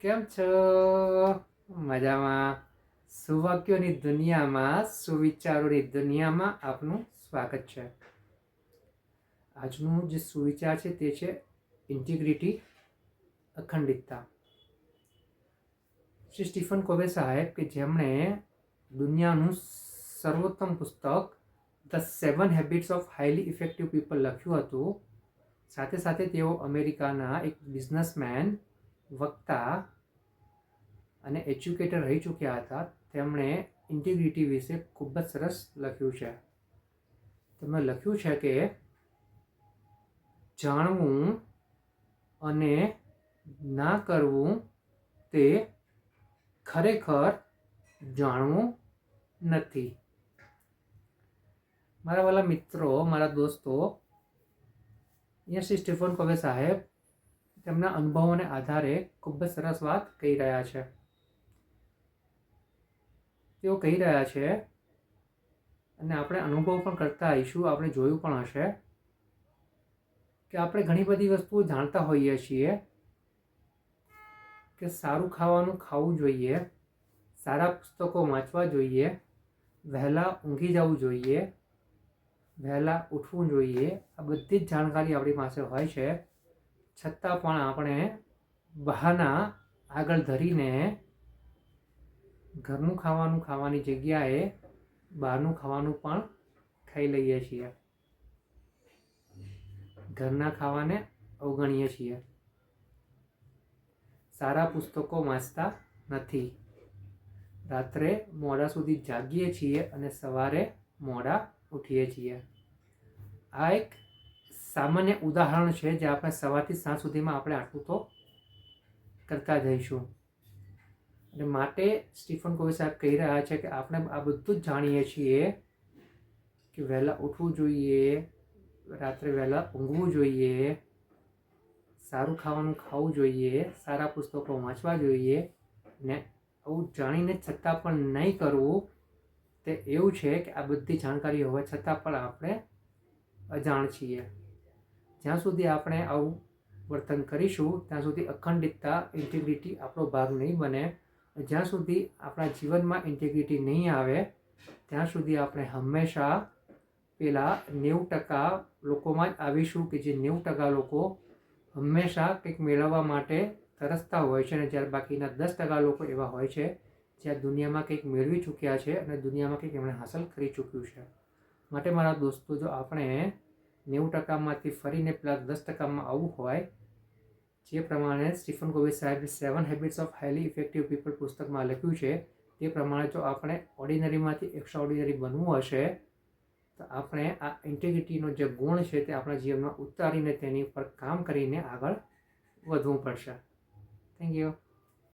કેમ છો? મજામાં. સુવાક્યોની દુનિયામાં, સુવિચારોની દુનિયામાં આપનું સ્વાગત છે. આજનું જે સુવિચાર છે તે છે ઇન્ટિગ્રિટી, અખંડિતતા. શ્રી સ્ટીફન કોવે સાહેબ કે જેમણે દુનિયાનું સર્વોત્તમ પુસ્તક the seven habits of highly effective people લખ્યું હતું. સાથે સાથે તેઓ અમેરિકાના એક બિઝનેસમેન વક્તા અને એજ્યુકેટર રહી ચૂક્યા હતા. તેમણે ઇન્ટિગ્રિટી વિશે ખૂબ જ સરસ લખ્યું છે. તેમણે લખ્યું છે કે જાણવું અને ના કરવું તે ખરેખર જાણવું નથી. મારા વાલા મિત્રો, મારા દોસ્તો, અહીંયા શ્રી સ્ટીફન કોવે સાહેબ તેમના અનુભવોને આધારે ખૂબ જ સરસ વાત કહી રહ્યા છે. તેઓ કહી રહ્યા છે, અને આપણે અનુભવ પણ કરતા આવીશું, આપણે જોયું પણ હશે કે આપણે ઘણી બધી વસ્તુઓ જાણતા હોઈએ છીએ કે સારું ખાવાનું ખાવું જોઈએ, સારા પુસ્તકો વાંચવા જોઈએ, વહેલા ઊંઘી જવું જોઈએ, વહેલા ઉઠવું જોઈએ. આ બધી જ જાણકારી આપણી પાસે હોય છે. છતાં પણ આપણે બહાના આગળ ધરીને ઘરનું ખાવાનું ખાવાની જગ્યાએ બહારનું ખાવાનું પણ ખાઈ લઈએ છીએ. ઘરના ખાવાને અવગણીએ છીએ. સારા પુસ્તકો વાંચતા નથી. રાત્રે મોડા સુધી જાગીએ છીએ અને સવારે મોડા ઉઠીએ છીએ. આ એક સામાન્ય ઉદાહરણ છે જે આપણે સવારથી સાંજ સુધીમાં આપણે આટલું તો કરતા જઈશું. અને માટે સ્ટીફન કોવી સાહેબ કહી રહ્યા છે કે આપણે આ બધું જ જાણીએ છીએ કે વહેલા ઉઠવું જોઈએ, રાત્રે વહેલા ઊંઘવું જોઈએ, સારું ખાવાનું ખાવું જોઈએ, સારા પુસ્તકો વાંચવા જોઈએ ને આવું જાણીને છતાં પણ નહીં કરવું તે એવું છે કે આ બધી જાણકારી હોવા છતાં પણ આપણે અજાણ છીએ. જ્યાં સુધી આપણે આવું વર્તન કરીશું, ત્યાં સુધી અખંડિતતા ઇન્ટિગ્રિટી આપણો ભાગ નહીં બને. જ્યાં સુધી આપણા જીવનમાં ઇન્ટિગ્રિટી નહીં આવે, ત્યાં સુધી આપણે હંમેશા પેલા નેવું ટકા લોકોમાં જ આવીશું કે જે નેવું ટકા લોકો હંમેશા કંઈક મેળવવા માટે તરસતા હોય છે અને જ્યારે બાકીના દસ ટકા લોકો એવા હોય છે, જે આ દુનિયામાં કંઈક મેળવી ચૂક્યા છે અને દુનિયામાં કંઈક એમણે હાંસલ કરી ચૂક્યું છે. માટે મારા દોસ્તો, જો આપણે નેવું ટકામાંથી ફરીને પેલા દસ ટકામાં આવવું હોય, જે પ્રમાણે સ્ટીફન કોવી સાહેબે seven habits of highly effective people પુસ્તકમાં લખ્યું છે, તે પ્રમાણે જો આપણે ઓર્ડિનરીમાંથી એક્સ્ટ્રા ઓર્ડિનરી બનવું હશે, તો આપણે આ ઇન્ટેગ્રિટીનો જે ગુણ છે તે આપણા જીવનમાં ઉતારીને તેની પર કામ કરીને આગળ વધવું પડશે. Thank you